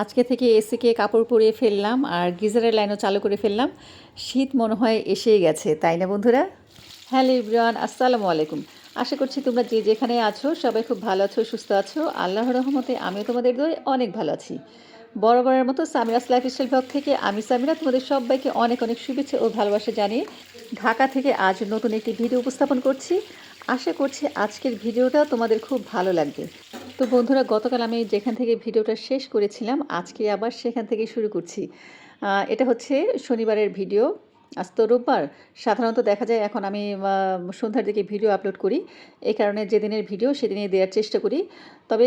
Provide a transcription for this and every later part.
আজকে থেকে এসিকে কাপড় পরিয়ে ফেললাম আর গিজারের লাইনও চালু করে ফেললাম। শীত মনে হয় এসেই গেছে, তাই না বন্ধুরা? হ্যালো ইব্রান আসসালামু আলাইকুম। আশা করছি তোমরা যে যেখানে আছো, সবাই খুব ভালো আছো, সুস্থ আছো। আল্লাহর রহমতে আমিও তোমাদের দয়ে অনেক ভালো আছি। বরাবরের মতো সামিরাস লাইফ স্টাইল ব্লগ থেকে আমি সামিরা, তোমাদের সবাইকে অনেক অনেক শুভেচ্ছা ও ভালোবাসা জানিয়ে ঢাকা থেকে আজ নতুন একটি ভিডিও উপস্থাপন করছি। আশা করছি আজকের ভিডিওটা তোমাদের খুব ভালো লাগবে। তো বন্ধুরা, গতকাল আমি যেখান থেকে ভিডিওটা শেষ করেছিলাম, আজকে আবার সেখান থেকে শুরু করছি। এটা হচ্ছে শনিবারের ভিডিও। আজ তো রোববার। সাধারণত দেখা যায় এখন আমি সন্ধ্যার দিকে ভিডিও আপলোড করি। এই কারণে যেদিনের ভিডিও সেদিনে দেওয়ার চেষ্টা করি। তবে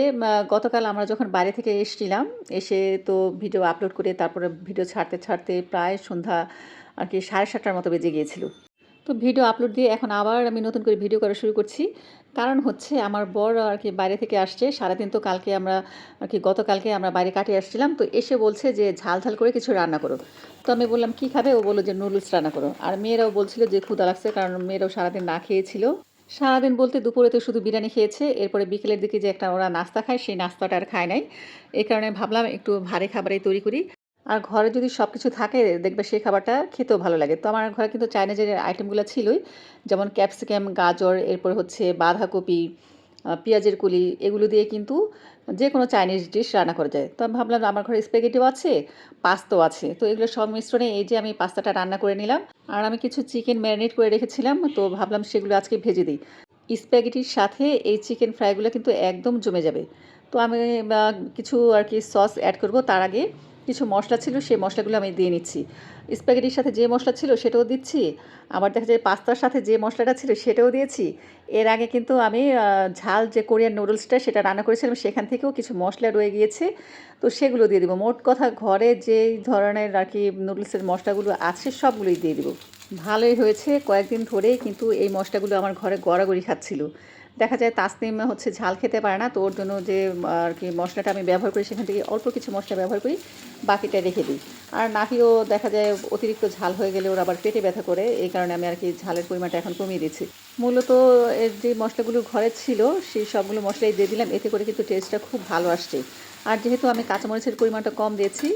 গতকাল আমরা যখন বাইরে থেকে এসেছিলাম, এসে তো ভিডিও আপলোড করে তারপরে ভিডিও ছাড়তে ছাড়তে প্রায় সন্ধ্যা আর কি সাড়ে সাতটার মতো বেজে গিয়েছিল। তো ভিডিও আপলোড দিয়ে এখন আবার আমি নতুন করে ভিডিও করা শুরু করছি। কারণ হচ্ছে আমার বর আর কি বাইরে থেকে আসছে। সারাদিন তো কালকে আমরা আর কি গতকালকে আমরা বাইরে কাটিয়ে আসছিলাম। তো এসে বলছে যে ঝাল ঝাল করে কিছু রান্না করো। তো আমি বললাম, কী খাবে? ও বলল যে নুডলস রান্না করো। আর মেয়েরাও বলছিল যে ক্ষুদা লাগছে কারণ মেয়েরাও সারাদিন না খেয়েছিল। সারাদিন বলতে দুপুরে তো শুধু বিরিয়ানি খেয়েছে। এরপরে বিকেলের দিকে যে একটা ওরা নাস্তা খায়, সেই নাস্তাটা আর খায় নাই। এই কারণে ভাবলাম একটু ভারী খাবারই তৈরি করি। আর ঘরে যদি সব কিছু থাকে, দেখবে সেই খাবারটা খেতেও ভালো লাগে। তো আমার ঘরে কিন্তু চাইনিজের আইটেমগুলো ছিলই, যেমন ক্যাপসিকাম গাজর, এরপর হচ্ছে বাঁধাকপি পেঁয়াজের কুলি, এগুলো দিয়ে কিন্তু যে কোনো চাইনিজ ডিশ রান্না করা যায়। তো আমি ভাবলাম আমার ঘরে স্প্যাগেটিও আছে পাস্তাও আছে। তো এগুলো সব মিশ্রণে এই যে আমি পাস্তাটা রান্না করে নিলাম। আর আমি কিছু চিকেন ম্যারিনেট করে রেখেছিলাম, তো ভাবলাম সেগুলো আজকে ভেজে দিই। স্প্যাগেটির সাথে এই চিকেন ফ্রাইগুলো কিন্তু একদম জমে যাবে। তো আমি কিছু আর কি সস অ্যাড করব তার আগে। কিছু মশলা ছিল, সেই মশলাগুলো আমি দিয়ে নিচ্ছি। স্প্যাগেটির সাথে যে মশলা ছিল সেটাও দিচ্ছি। আবার দেখা যায় পাস্তার সাথে যে মশলাটা ছিল সেটাও দিয়েছি। এর আগে কিন্তু আমি ঝাল যে কোরিয়ান নুডলসটা সেটা রান্না করেছিলাম, সেখান থেকেও কিছু মশলা রয়ে গিয়েছে। তো সেগুলো দিয়ে দিব। মোট কথা ঘরে যেই ধরনের আর কি নুডলসের মশলাগুলো আছে সবগুলোই দিয়ে দিব। ভালোই হয়েছে, কয়েকদিন ধরেই কিন্তু এই মশলাগুলো আমার ঘরে গড়াগড়ি খাচ্ছিল। দেখা যায় তাসনিম হচ্ছে ঝাল খেতে পারে না, তো ওর জন্য যে আর কি মশলাটা আমি ব্যবহার করি, সেখান থেকে অল্প কিছু মশলা ব্যবহার করি। বাকিটা রেখে দিই। আর নাহিও দেখা যায় অতিরিক্ত ঝাল হয়ে গেলে ওর আবার পেটে ব্যথা করে, এই কারণে আমি আর কি ঝালের পরিমাণটা এখন কমিয়ে দিচ্ছি। মূলত এর যে মশলাগুলো ঘরে ছিল, সেই সবগুলো মশলাই দিয়ে দিলাম, এতে করে কিন্তু টেস্টটা খুব ভালো আসছে। আর যেহেতু আমি কাঁচামরিচের পরিমাণটা কম দিয়েছি,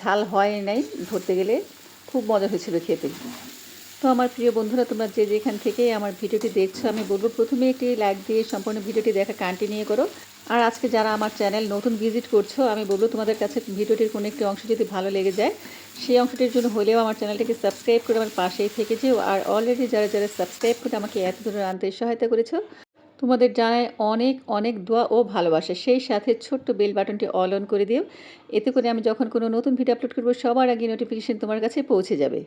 ঝাল হয় নাই ধরতে গেলে, খুব মজা হয়েছিল খেতে। তো আমার প্রিয় বন্ধুরা, তোমরা যে যেখান থেকে আমার ভিডিওটি দেখছ, আমি বলব প্রথমে একটি লাইক দিয়ে সম্পূর্ণ ভিডিওটি দেখা কন্টিনিউ করো। আর আজকে যারা আমার চ্যানেল নতুন ভিজিট করছ, আমি বলব তোমাদের কাছে ভিডিওটির কোনো একটি অংশ যদি ভালো লেগে যায়, সেই অংশটির জন্য হলেও আমার চ্যানেলটিকে সাবস্ক্রাইব করে আমার পাশেই থেকে যেও। আর অলরেডি যারা যারা সাবস্ক্রাইব করে আমাকে এত দূরে আনতে সহায়তা করেছ, তোমাদের জানায় অনেক অনেক দোয়া ও ভালোবাসা। সেই সাথে ছোট্ট বেল বাটনটি অল অন করে দিও। এতে করে আমি যখন কোনো নতুন ভিডিও আপলোড করব, সবার আগে নোটিফিকেশান তোমার কাছে পৌঁছে যাবে।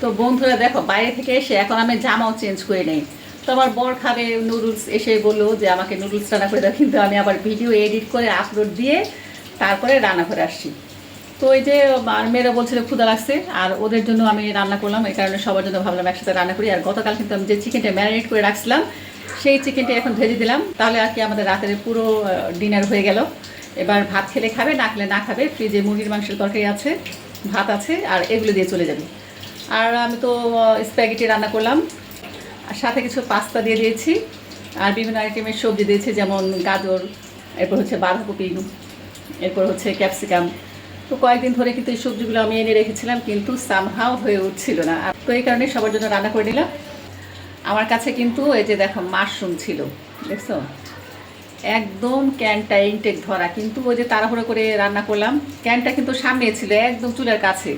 তো বন্ধুরা দেখো, বাইরে থেকে এসে এখন আমি জামাও চেঞ্জ করে নেই। তো আমার বর খাবে নুডলস এসে বলল যে আমাকে নুডলস রান্না করে দাও, কিন্তু আমি আবার ভিডিও এডিট করে আপলোড দিয়ে তারপরে রান্না করে আসছি। তো এই যে, আর মেয়েরা বলছিল ক্ষুদা লাগছে। আর ওদের জন্য আমি রান্না করলাম, এই কারণে সবার জন্য ভাবলাম একসাথে রান্না করি। আর গতকাল কিন্তু আমি যে চিকেনটা ম্যারিনেট করে রাখছিলাম, সেই চিকেনটা এখন ভেজে দিলাম। তাহলে আর কি আমাদের রাতের পুরো ডিনার হয়ে গেল। এবার ভাত খেলে খাবে, না খেলে না খাবে। ফ্রিজে মুরগির মাংসের তরকারি আছে, ভাত আছে, আর এগুলো দিয়ে চলে যাবে। আর আমি তো স্প্যাগেটি রান্না করলাম। সাথে কিছু পাস্তা দিয়ে দিয়েছি। আর বিভিন্ন আইটেমের সবজি দিয়েছি, যেমন গাজর, এরপর হচ্ছে বাঁধাকপি, এরপর হচ্ছে ক্যাপসিকাম। তো কয়েকদিন ধরে কিন্তু এই সবজিগুলো আমি এনে রেখেছিলাম, কিন্তু সামহাও হয়ে উঠছিল না। তো এই কারণে সবার জন্য রান্না করে নিলাম। আমার কাছে কিন্তু এই যে দেখো, মাশরুম ছিল, দেখছ? একদম ক্যানটা ইনটেক ধরা, কিন্তু ওই যে তাড়াহুড়ো করে রান্না করলাম, ক্যানটা কিন্তু সামনে ছিল, একদম চুলের কাছে।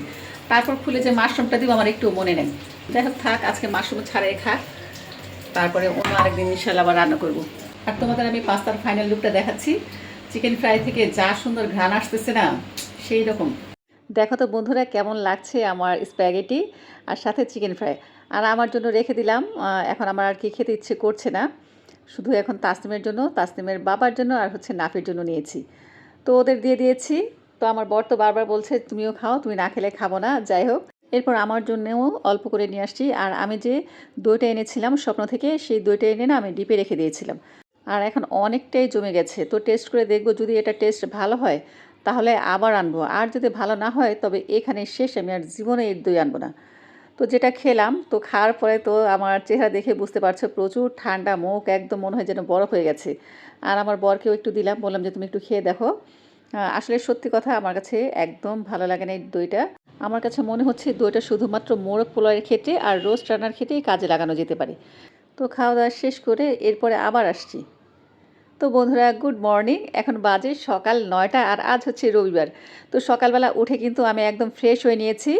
তারপর খুলে যে মাশরুমটা দিব, আমার একটু মনে নেই। যাই হোক, থাক, আজকে মাশরুম ছাড়াই খাক। তারপরে অন্য আরেকদিন ইনশাল্লাহ আবার রান্না করব। আর তোমাদের আমি পাস্তার ফাইনাল লুকটা দেখাচ্ছি। চিকেন ফ্রাই থেকে যা সুন্দর ঘ্রাণ আসতেছে না, সেই রকম। দেখো তো বন্ধুরা কেমন লাগছে আমার স্প্যাগেটি আর সাথে চিকেন ফ্রাই আর আমার জন্য রেখে দিলাম এখন আমার আর কি খেতে ইচ্ছে করছে না। শুধু এখন তাসনিমের জন্য, তাসনিমের বাবার জন্য আর হচ্ছে নাফের জন্য নিয়েছি। তো ওদের দিয়ে দিয়েছি। তো আমার বর তো বারবার বলছে, তুমিও খাও, তুমি না খেলে খাব না। যাই হোক। এরপর আমার জন্যও অল্প করে নিয়ে আসছি। আর আমি যে দইটা এনেছিলাম স্বপ্ন থেকে, সেই দইটা এনে না আমি ডিপে রেখে দিয়েছিলাম। আর এখন অনেকটাই জমে গেছে। তো টেস্ট করে দেখব যদি এটা টেস্ট ভালো হয়, তাহলে আবার আনব। আর যদি ভালো না হয়, তবে এখানে শেষ আমি আর জীবনে এর দই আনব না। তো যেটা খেলাম, তো খাওয়ার পরে তো আমার চেহারা দেখে বুঝতে পারছ, প্রচুর ঠান্ডা মুখ, একদম মনে হয় যেন বরফ হয়ে গেছে। আর আমার বরকেও একটু দিলাম, বললাম যে তুমি একটু খেয়ে দেখো। আসলে সত্যি কথা আমার কাছে একদম ভালো লাগে না এই দইটা। আমার কাছে মনে হচ্ছে দইটা শুধুমাত্র মোরগ পোলাওয়ের ক্ষেত্রে আর রোস্ট রান্নার ক্ষেত্রেই কাজে লাগানো যেতে পারে। তো খাওয়া দাওয়া শেষ করে এরপরে আবার আসছি। তো বন্ধুরা, গুড মর্নিং। এখন বাজে সকাল নয়টা আর আজ হচ্ছে রবিবার। তো সকালবেলা উঠে কিন্তু আমি একদম ফ্রেশ হয়ে নিয়েছি।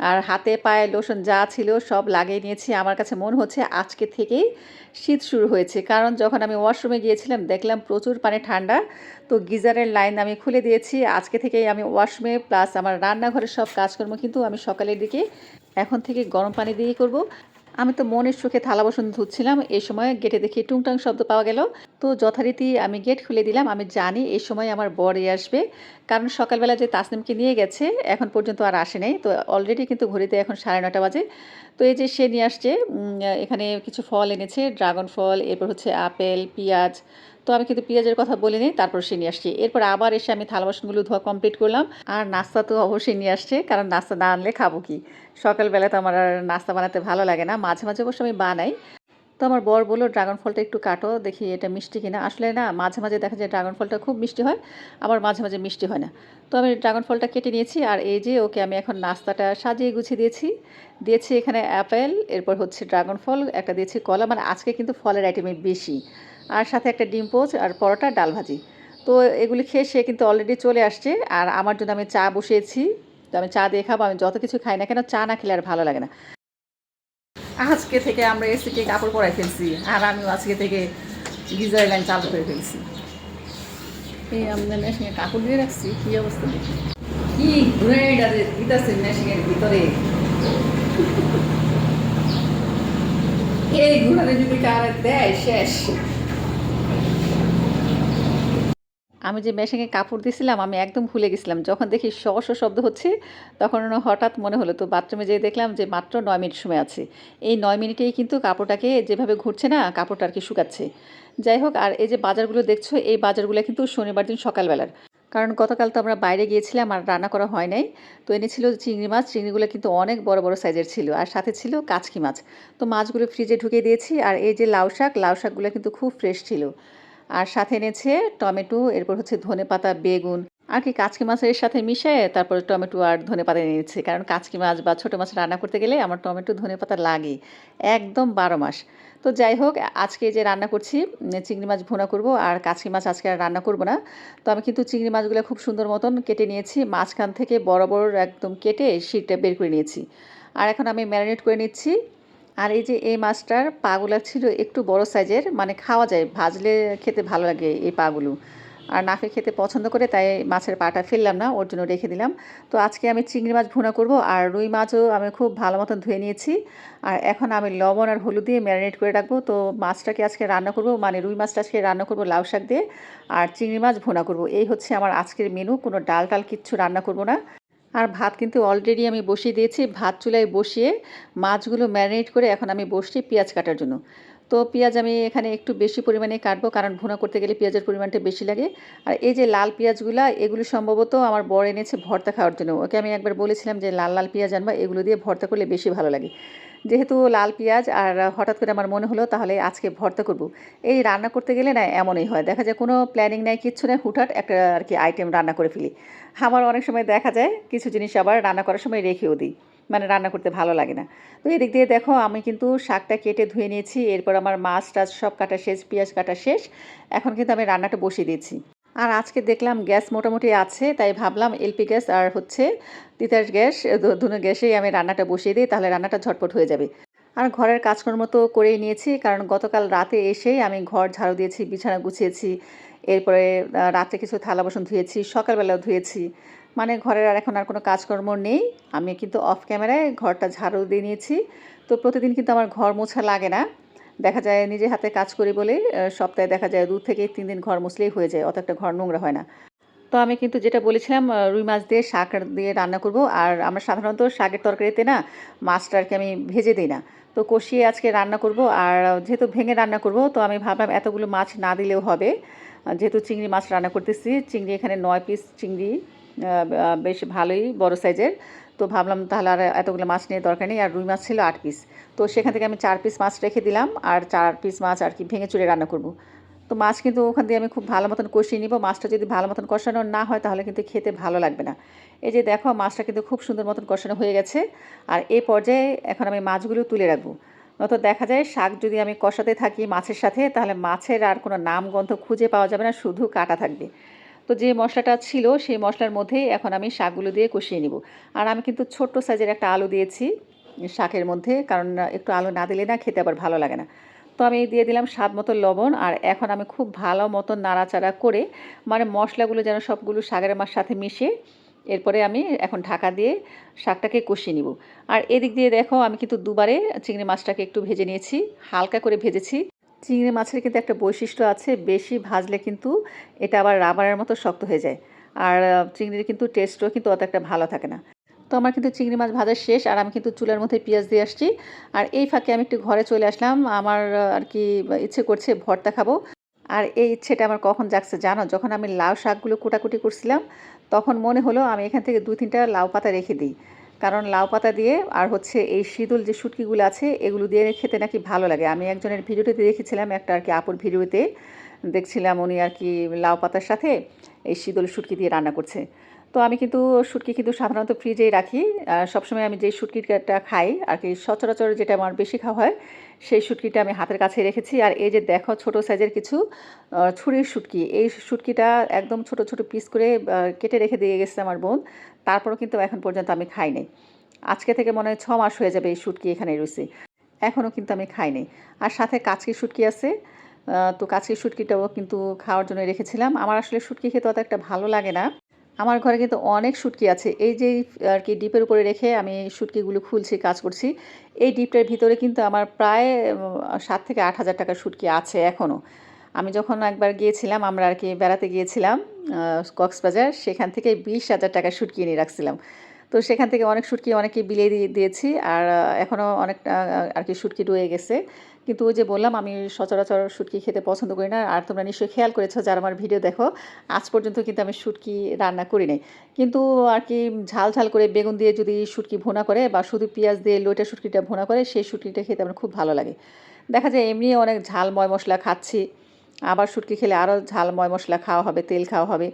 আর হাতে পায়ে লোশন যা ছিল সব লাগিয়ে নিয়েছি। আমার কাছে মন হচ্ছে আজকে থেকেই শীত শুরু হয়েছে। কারণ যখন আমি ওয়াশরুমে গিয়েছিলাম, দেখলাম প্রচুর পানি ঠান্ডা। তো গিজারের লাইন আমি খুলে দিয়েছি। আজকে থেকেই আমি ওয়াশরুমে প্লাস আমার রান্নাঘরের সব কাজকর্ম কিন্তু আমি সকালের দিকে এখন থেকে গরম পানি দিয়ে করব। আমি তো মনের সুখে থালা বাসন ধুচ্ছিলাম। এই সময় গেটে দেখি টুংটাং শব্দ পাওয়া গেল। তো যথারীতি আমি গেট খুলে দিলাম। আমি জানি এই সময় আমার বর আসবে। কারণ সকালবেলা যে তাসনিমকে নিয়ে গেছে, এখন পর্যন্ত আর আসে নাই। তো অলরেডি কিন্তু ঘড়িতে এখন সাড়ে নটা বাজে। তো এই যে সে নিয়ে আসছে এখানে কিছু ফল এনেছে, ড্রাগন ফল, এরপর হচ্ছে আপেল, পেঁয়াজ তো আমি কিন্তু পেঁয়াজের কথা বলিনি, তারপর সে নিয়ে আসছি। এরপর আবার এসে আমি থালা বাসনগুলো ধোয়া কমপ্লিট করলাম। আর নাস্তা তো অবশ্যই নিয়ে আসছে, কারণ নাস্তা না আনলে খাব কি? সকালবেলা তো আমার আর নাস্তা বানাতে ভালো লাগে না, মাঝে মাঝে অবশ্য আমি বানাই। তো আমার বর বলল ড্রাগন ফলটা একটু কাটো, দেখি এটা মিষ্টি কিনা। আসলে না, মাঝে মাঝে দেখা যায় ড্রাগন ফলটা খুব মিষ্টি হয়, আবার মাঝে মাঝে মিষ্টি হয় না। তো আমি ড্রাগন ফলটা কেটে নিয়েছি, আর এই যে ওকে আমি এখন নাস্তাটা সাজিয়ে গুছিয়ে দিয়েছি। দিয়েছি এখানে অ্যাপেল এরপর হচ্ছে ড্রাগন ফল একটা দিয়েছি কলা। মানে আজকে কিন্তু ফলের আইটেমই বেশি। আর সাথে একটা ডিম পোচ আর পরোটা, ডাল ভাজি। তো এগুলি খেয়ে সে কিন্তু অলরেডি চলে আসছে। আর আমার জন্য আমি চা বসিয়েছি। তো আমি চা দিয়ে খাব, আমি যত কিছু খাই না কেন চা না খেলে আর ভালো লাগে না। আজকে থেকে আমরা এসিকে কাপড় পরাই ফেলছি। আর আমিও আজকে থেকে গিজার লাইন চালু করে ফেলছি। এই আমরা মেশিনে কাপড় দিয়ে রাখছি, কি অবস্থা কি ঘুরে দিতেছে মেশিনের ভিতরে। এই ঘুরালে যদি কার দেয়, শেষ। আমি যে মেশিনে কাপড় দিয়েছিলাম আমি একদম ভুলে গেছিলাম। যখন দেখি শ শ শব্দ হচ্ছে, তখন হঠাৎ মনে হলো, তো বাথরুমে যেয়ে দেখলাম যে মাত্র নয় মিনিট সময় আছে। এই নয় মিনিটেই কিন্তু কাপড়টাকে যেভাবে ঘুরছে না, কাপড়টা আর কি শুকাচ্ছে। যাই হোক, আর এই যে বাজারগুলো দেখছ, এই বাজারগুলো কিন্তু শনিবার দিন সকালবেলার। কারণ গতকাল তো আমরা বাইরে গিয়েছিলাম, আর রান্না করা হয় নাই। তো এনেছিল চিংড়ি মাছ, চিংড়িগুলো কিন্তু অনেক বড় বড় সাইজের ছিল। আর সাথে ছিল কাচকি মাছ। তো মাছগুলো ফ্রিজে ঢুকিয়ে দিয়েছি, আর এই যে লাউ শাক, লাউ শাকগুলো কিন্তু খুব ফ্রেশ ছিল। আর সাথে এনেছে টমেটো, এরপর হচ্ছে ধনে পাতা বেগুন। আর কি কাচকি মাছের সাথে মিশিয়ে তারপর টমেটো আর ধনে পাতা নিয়েছে কারণ কাচকি মাছ বা ছোটো মাছ রান্না করতে গেলে আমার টমেটো ধনে পাতা লাগে একদম বারো মাস। তো যাই হোক, আজকে যে রান্না করছি চিংড়ি মাছ ভুনা করব আর কাচকি মাছ আজকে আর রান্না করব না। তো আমি কিন্তু চিংড়ি মাছগুলো খুব সুন্দর মতন কেটে নিয়েছি। মাঝখান থেকে বড় বড় একদম কেটে শীতটা বের করে নিয়েছি। আর এখন আমি ম্যারিনেট করে নিচ্ছি। আর এই যে এই মাছটার পাগুলা ছিল একটু বড় সাইজের মানে খাওয়া যায়, ভাজলে খেতে ভালো লাগে এই পাগুলো। আর নাফে খেতে পছন্দ করে, তাই মাছের পাটা ফেললাম না, ওর জন্য রেখে দিলাম। তো আজকে আমি চিংড়ি মাছ ভুনা করব, আর রুই মাছও আমি খুব ভালো মতন ধুয়ে নিয়েছি। আর এখন আমি লবণ আর হলুদ দিয়ে ম্যারিনেট করে রাখব। তো মাছটাকে আজকে রান্না করব মানে রুই মাছটা আজকে রান্না করব লাউ শাক দিয়ে, আর চিংড়ি মাছ ভুনা করব। এই হচ্ছে আমার আজকের মেনু কোনো ডাল টাল কিচ্ছু রান্না করব না। আর ভাত কিন্তু অলরেডি আমি বসিয়ে দিয়েছি। ভাত চুলায় বসিয়ে মাছগুলো ম্যারিনেট করে এখন আমি বসছি পেঁয়াজ কাটার জন্য। তো পেঁয়াজ আমি এখানে একটু বেশি পরিমাণে কাটবো, কারণ ভুনা করতে গেলে পেঁয়াজের পরিমাণটা বেশি লাগে। আর এই যে লাল পেঁয়াজগুলো, এগুলো সম্ভবত আমার বর এনেছে ভর্তা খাওয়ার জন্য। ওকে আমি একবার বলেছিলাম যে লাল লাল পেঁয়াজ আনবা, এগুলো দিয়ে ভর্তা করলে বেশি ভালো লাগে। যেহেতু লাল পেঁয়াজ আর হঠাৎ করে আমার মনে হলো তাহলে আজকে ভর্তা করব। এই রান্না করতে গেলে না এমনই হয়। দেখা যায় কোনো প্ল্যানিং নাই, কিচ্ছু নেই, হুটহাট একটা আর কি আইটেম রান্না করে ফেলি। আমার অনেক সময় দেখা যায় কিছু জিনিস আবার রান্না করার সময় রেখেও দিই। মানে রান্না করতে ভালো লাগে না। তো এদিক দিয়ে দেখো আমি কিন্তু শাকটা কেটে ধুয়ে নিয়েছি, এরপর আমার মাছ টাছ সব কাটা শেষ, পেঁয়াজ কাটা শেষ। এখন কিন্তু আমি রান্নাটা বসিয়ে দিয়েছি। আর আজকে দেখলাম গ্যাস মোটামুটি আছে, তাই ভাবলাম এলপি গ্যাস আর হচ্ছে তিতাস গ্যাস দুনো গ্যাসেই আমি রান্নাটা বসিয়ে দিই, তাহলে রান্নাটা ঝটপট হয়ে যাবে। আর ঘরের কাজকর্ম তো করেই নিয়েছি, কারণ গতকাল রাতে এসেই আমি ঘর ঝাড়ু দিয়েছি, বিছানা গুছিয়েছি, এরপরে রাতে কিছু থালা বাসন ধুয়েছি, সকালবেলাও ধুয়েছি। মানে ঘরের আর এখন আর কোনো কাজকর্ম নেই, আমি কিন্তু অফ ক্যামেরায় ঘরটা ঝাড়ু দিয়ে নিয়েছি। তো প্রতিদিন কিন্তু আমার ঘর মোছা লাগে না। দেখা যায় নিজে হাতে কাজ করি বলে সপ্তাহে দেখা যায় দু থেকে তিন দিন ঘর মুছলেই হয়ে যায়, অত একটা ঘর নোংরা হয় না। তো আমি কিন্তু যেটা বলেছিলাম রুই মাছ দিয়ে শাক দিয়ে রান্না করব, আর আমরা সাধারণত শাকের তরকারিতে না মাছটাকে আমি ভেজে দিই না। তো কষিয়ে আজকে রান্না করব, আর যেহেতু ভেঙে রান্না করব, তো আমি ভাবলাম এতগুলো মাছ না দিলেও হবে। যেহেতু চিংড়ি মাছ রান্না করতেছি, চিংড়ি এখানে নয় পিস চিংড়ি। বেশ ভালোই, বড় সাইজের। তো ভাবলাম তাহলে আর এতগুলো মাছ নিয়ে দরকার নেই। আর রুই মাছ ছিল আট পিস তো সেখান থেকে আমি চার পিস মাছ রেখে দিলাম। আর চার পিস মাছ আর কি ভেঙে চুড়ে রান্না করব। তো মাছ কিন্তু ওখান দিয়ে আমি খুব ভালো মতন কষিয়ে নিব। মাছটা যদি ভালো মতন কষানো না হয়, তাহলে কিন্তু খেতে ভালো লাগবে না। এই যে দেখো, মাছটা কিন্তু খুব সুন্দর মতন কষানো হয়ে গেছে। আর এই পর্যায়ে এখন আমি মাছগুলো তুলে রাখব। নয়তো দেখা যায় শাক যদি আমি কষাতে থাকি মাছের সাথে, তাহলে মাছের আর কোনো নাম গন্ধ খুঁজে পাওয়া যাবে না, শুধু কাটা থাকবে। তো যে মশলাটা ছিল, সেই মশলার মধ্যেই এখন আমি শাকগুলো দিয়ে কষিয়ে নিব। আর আমি কিন্তু ছোট্ট সাইজের একটা আলু দিয়েছি শাকের মধ্যে, কারণ একটু আলু না দিলে না খেতে আবার ভালো লাগে না। তো আমি দিয়ে দিলাম স্বাদ মতো লবণ, আর এখন আমি খুব ভালো মতো নাড়াচাড়া করে মানে মশলাগুলো যেন সবগুলো শাকের মার সাথে মিশে, এরপরে আমি এখন ঢাকা দিয়ে শাকটাকে কষিয়ে নিব। আর এদিক দিয়ে দেখো, আমি কিন্তু দুবারে চিংড়ি মাছটাকে একটু ভেজে নিয়েছি, হালকা করে ভেজেছি। চিংড়ি মাছের কিন্তু একটা বৈশিষ্ট্য আছে, বেশি ভাজলে কিন্তু এটা আবার রাবারের মতো শক্ত হয়ে যায়। আর চিংড়ির কিন্তু টেস্টও কিন্তু অত একটা ভালো থাকে না। তো আমার কিন্তু চিংড়ি মাছ ভাজা শেষ আর আমি কিন্তু চুলার মধ্যে পেঁয়াজ দিয়ে আসছি। আর এই ফাঁকে আমি একটু ঘরে চলে আসলাম। আমার আর কি ইচ্ছে করছে ভর্তা খাব। আর এই ইচ্ছেটা আমার কখন জাগছে জানো? যখন আমি লাউ শাকগুলো কুটাকুটি করছিলাম, তখন মনে হলো আমি এখান থেকে দু তিনটা লাউ পাতা রেখে দিই। কারণ লাউ পাতা দিয়ে আর হচ্ছে এই শীতল যে শুটকিগুলো আছে, এগুলো দিয়ে খেতে নাকি ভালো লাগে। আমি একজনের ভিডিওতে দেখেছিলাম, একটা আর কি আপুর ভিডিওতে দেখছিলাম উনি আর কি লাউ পাতার সাথে এই সিঁদুল শুটকি দিয়ে রান্না করছে। তো আমি কিন্তু শুটকি কিন্তু সাধারণত ফ্রিজেই রাখি। সবসময় আমি যেই শুটকিটা খাই আর কি, সচরাচর যেটা আমার বেশি খাওয়া হয়, সেই শুটকিটা আমি হাতের কাছে রেখেছি। আর এই যে দেখো ছোট সাইজের কিছু ছুরির শুটকি, এই শুটকিটা একদম ছোট ছোট পিস করে কেটে রেখে দিয়ে গেছে আমার বোন। তারপরও কিন্তু এখন পর্যন্ত আমি খাই নাই। আজকে থেকে মনে হয় ছ মাস হয়ে যাবে এই শুটকি এখানে রয়েছে। এখনও কিন্তু আমি খাইনি আর সাথে কাচকি শুটকি আছে। তো কাচকি শুটকিটাও কিন্তু খাওয়ার জন্য রেখেছিলাম। আমার আসলে শুটকি খেতে অত একটা ভালো লাগে না। আমার ঘরে কিন্তু অনেক শুটকি আছে। এই যে আর কি ডিপের উপরে রেখে আমি শুটকিগুলো খুলছি, কাজ করছি, এই ডিপটার ভিতরে কিন্তু আমার প্রায় সাত থেকে আট হাজার টাকার শুটকি আছে এখনও আমি যখন একবার গিয়েছিলাম, আমরা আর কি বেড়াতে গিয়েছিলাম কক্সবাজার, সেখান থেকে বিশ হাজার টাকা শুটকি এনে রাখছিলাম। তো সেখান থেকে অনেক শুটকি অনেকে বিলিয়ে দিয়ে দিয়েছি, আর এখনও অনেকটা আর কি শুটকি রয়ে গেছে। কিন্তু ওই যে বললাম, আমি সচরাচর শুটকি খেতে পছন্দ করি না। আর তোমরা নিশ্চয়ই খেয়াল করেছ যারা আমার ভিডিও দেখো, আজ পর্যন্ত কিন্তু আমি শুটকি রান্না করি নাই। কিন্তু আর কি ঝাল ঝাল করে বেগুন দিয়ে যদি শুটকি ভোনা করে বা শুধু পেঁয়াজ দিয়ে লইটা শুটকিটা ভোনা করে, সেই শুটকিটা খেতে আমার খুব ভালো লাগে। দেখা যায় এমনি অনেক ঝাল ময় মশলা খাচ্ছি, আবার শুটকি খেলে আরও ঝাল ময় মশলা খাওয়া হবে, তেল খাওয়া হবে।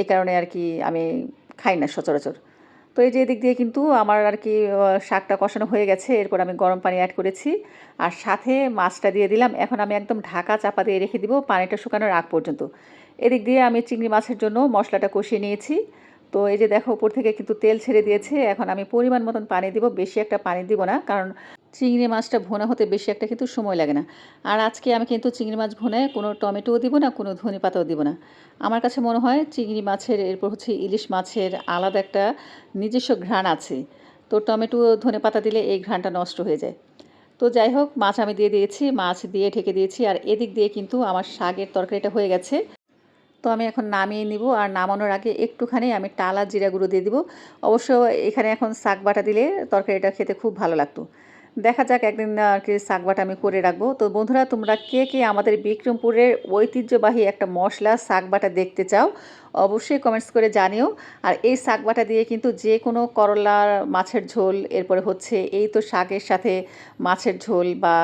এই কারণে আর কি আমি খাই না সচরাচর। তো এই যে এদিক দিয়ে কিন্তু আমার আর কি শাকটা কষানো হয়ে গেছে। এরপর আমি গরম পানি অ্যাড করেছি। আর সাথে মাছটা দিয়ে দিলাম। এখন আমি একদম ঢাকা চাপা দিয়ে রেখে দিব পানিটা শুকানোর আগ পর্যন্ত। এদিক দিয়ে আমি চিংড়ি মাছের জন্য মশলাটা কষিয়ে নিয়েছি। তো এই যে দেখো, উপর থেকে কিন্তু তেল ছেড়ে দিয়েছে। এখন আমি পরিমাণ মতন পানি দিব। বেশি একটা পানি দিব না। কারণ চিংড়ি মাছটা ভোনা হতে বেশি একটা কিন্তু সময় লাগে না। আর আজকে আমি কিন্তু চিংড়ি মাছ ভোনায় কোনো টমেটোও দিব না, কোনো ধনে পাতাও দিব না। আমার কাছে মনে হয় চিংড়ি মাছের, এরপর হচ্ছে ইলিশ মাছের আলাদা একটা নিজস্ব ঘ্রাণ আছে। তো টমেটো, ধনে পাতা দিলে এই ঘ্রাণটা নষ্ট হয়ে যায়। তো যাই হোক, মাছ আমি দিয়ে দিয়েছি, মাছ দিয়ে ঢেকে দিয়েছি। আর এদিক দিয়ে কিন্তু আমার শাকের তরকারিটা হয়ে গেছে। তো আমি এখন নামিয়ে নিব। আর নামানোর আগে একটুখানি আমি টালা জিরা গুঁড়ো দিয়ে দিব। অবশ্য এখানে এখন শাক বাটা দিলে তরকারিটা খেতে খুব ভালো লাগতো। দেখা যাক একদিন আর কি শাক বাটা আমি করে রাখব। তো বন্ধুরা, তোমরা কে কে আমাদের বিক্রমপুরের ঐতিহ্যবাহী একটা মশলা শাক বাটা দেখতে চাও, অবশ্যই কমেন্টস করে জানিও। আর এই শাকবাটা দিয়ে কিন্তু যে কোনো করলার মাছের ঝোল, এরপরে হচ্ছে এই তো শাকের সাথে মাছের ঝোল বা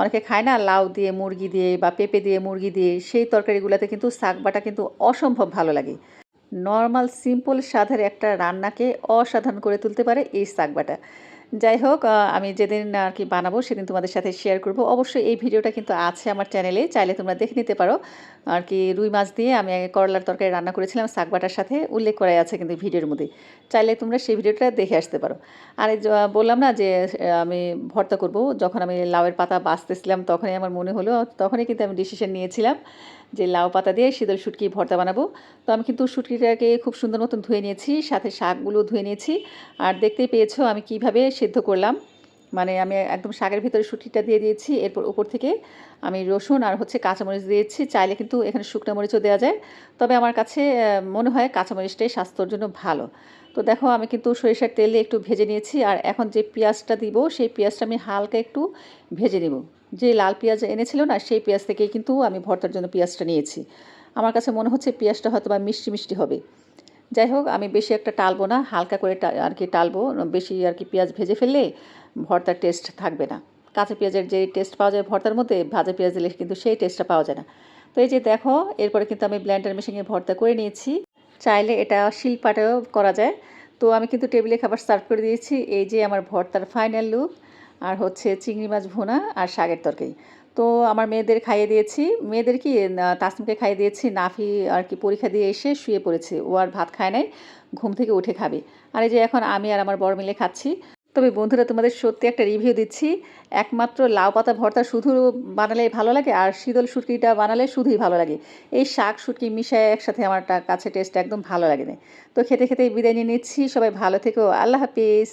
অনেকে খায় না, লাউ দিয়ে, মুরগি দিয়ে বা পেঁপে দিয়ে, মুরগি দিয়ে, সেই তরকারিগুলোতে কিন্তু শাকবাটা কিন্তু অসম্ভব ভালো লাগে। নর্মাল সিম্পল স্বাদের একটা রান্নাকে অসাধারণ করে তুলতে পারে এই শাক বাটা যাই হোক আমি যেদিন আর কি বানাবো সেদিন তোমাদের সাথে শেয়ার করব। অবশ্যই এই ভিডিওটা কিন্তু আছে আমার চ্যানেলে চাইলে তোমরা দেখে নিতে পারো। আর কি রুই মাছ দিয়ে আমি করলার তরকারি রান্না করেছিলাম, শাক বাটার সাথে উল্লেখ করাই আছে কিন্তু ভিডিওর মধ্যে। চাইলে তোমরা সেই ভিডিওটা দেখে আসতে পারো। আর বললাম না যে আমি ভর্তা করব, যখন আমি লাউয়ের পাতা বাঁচতেছিলাম তখনই আমার মনে হলো, তখনই কিন্তু আমি ডিসিশন নিয়েছিলাম যে লাউ পাতা দিয়ে শীতল শুটকি ভর্তা বানাবো। তো আমি কিন্তু শুটকিটাকে খুব সুন্দর মতন ধুয়ে নিয়েছি, সাথে শাকগুলো ধুয়ে নিয়েছি। আর দেখতেই পেয়েছ আমি কীভাবে সেদ্ধ করলাম। মানে আমি একদম শাকের ভিতরে শুটকিটা দিয়ে দিয়েছি। এরপর উপর থেকে আমি রসুন আর হচ্ছে কাঁচামরিচ দিয়েছি। চাইলে কিন্তু এখানে শুকনো মরিচও দেওয়া যায়। তবে আমার কাছে মনে হয় কাঁচামরিচটাই স্বাস্থ্যর জন্য ভালো। তো দেখো, আমি কিন্তু সরিষার তেলে একটু ভেজে নিয়েছি। আর এখন যে পেঁয়াজটা দিব, সেই পেঁয়াজটা আমি হালকা একটু ভেজে নেব। যে লাল পেঁয়াজ এনেছিল না, সেই পেঁয়াজ থেকেই কিন্তু আমি ভর্তার জন্য পেঁয়াজটা নিয়েছি। আমার কাছে মনে হচ্ছে পেঁয়াজটা হয়তো বা মিষ্টি মিষ্টি হবে। যাই হোক আমি বেশি একটা টালবো না, হালকা করে আর কি টালবো, বেশি আর কি পেঁয়াজ ভেজে ফেললে ভর্তার টেস্ট থাকবে না। কাঁচা পেঁয়াজের যে টেস্ট পাওয়া যায় ভর্তার মধ্যে, ভাজা পেঁয়াজ দিলে কিন্তু সেই টেস্টটা পাওয়া যায় না। তো এই যে দেখো, এরপরে কিন্তু আমি ব্ল্যান্ডার মেশিনে ভর্তা করে নিয়েছি। চাইলে এটা শিলপাটাও করা যায়। তো আমি কিন্তু টেবিলে খাবার সার্ভ করে দিয়েছি। এই যে আমার ভর্তার ফাইনাল লুক আর হচ্ছে চিংড়ি মাছ ভুনা আর শাকের তরকারি। তো আমার মেয়েদের খাইয়ে দিয়েছি। মেয়েদের কি না, তাসনিমকে খাইয়ে দিয়েছি নাফি আর কি পরীক্ষা দিয়ে এসে শুয়ে পড়েছে। ও আর ভাত খায় নাই ঘুম থেকে উঠে খাবে। আর এই যে এখন আমি আর আমার বড় মিলে খাচ্ছি। তবে বন্ধুরা তোমাদের সত্যি একটা রিভিউ দিচ্ছি। একমাত্র লাউ পাতা ভর্তা শুধু বানালেই ভালো লাগে আর শীতল শুটকিটা বানালে শুধুই ভালো লাগে। এই শাক শুটকি মিশায় একসাথে আমার কাছে টেস্ট একদম ভালো লাগে না তো খেতে খেতে বিদায় নিয়ে নিচ্ছি। সবাই ভালো থেকো। আল্লাহ হাফিজ।